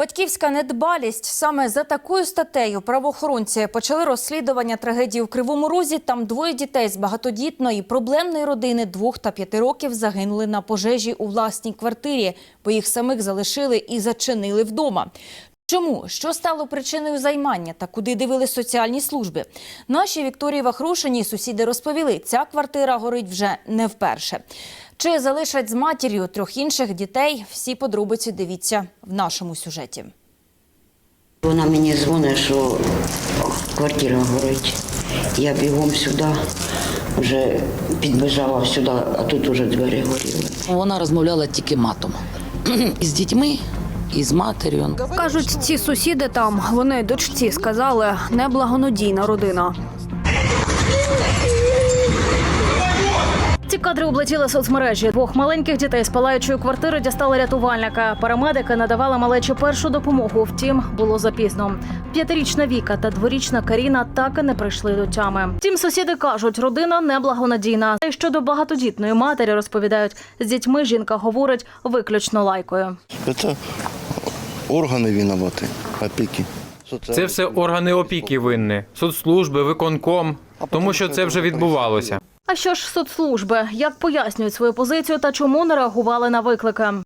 Батьківська недбалість саме за такою статтею правоохоронці почали розслідування трагедії в Кривому Розі. Там двоє дітей з багатодітної проблемної родини двох та п'яти років загинули на пожежі у власній квартирі, бо їх самих залишили і зачинили вдома. Чому? Що стало причиною займання та куди дивили соціальні служби? Нашій Вікторії Вахрушині сусіди розповіли, ця квартира горить вже не вперше. Чи залишать з матір'ю трьох інших дітей? Всі подробиці дивіться в нашому сюжеті. Вона мені дзвонить, що квартира горить. Я бігом сюди, вже підбіжала сюди, а тут уже двері горіли. Вона розмовляла тільки матом. Із дітьми, і з матір'ю. Кажуть, ці сусіди там, вони дочці сказали, неблагонадійна родина. Кадри облетіли соцмережі. Двох маленьких дітей з палаючої квартири дістали рятувальника. Парамедики надавали малечі першу допомогу. Втім, було запізно. П'ятирічна Віка та дворічна Каріна так і не прийшли до тями. Втім, сусіди кажуть, родина неблагонадійна. І щодо багатодітної матері розповідають, з дітьми жінка говорить виключно лайкою. Это органи винуваті, опіки. Це все органи опіки винні, соцслужби, виконком, тому що це вже відбувалося. А що ж соцслужби? Як пояснюють свою позицію та чому не реагували на виклики?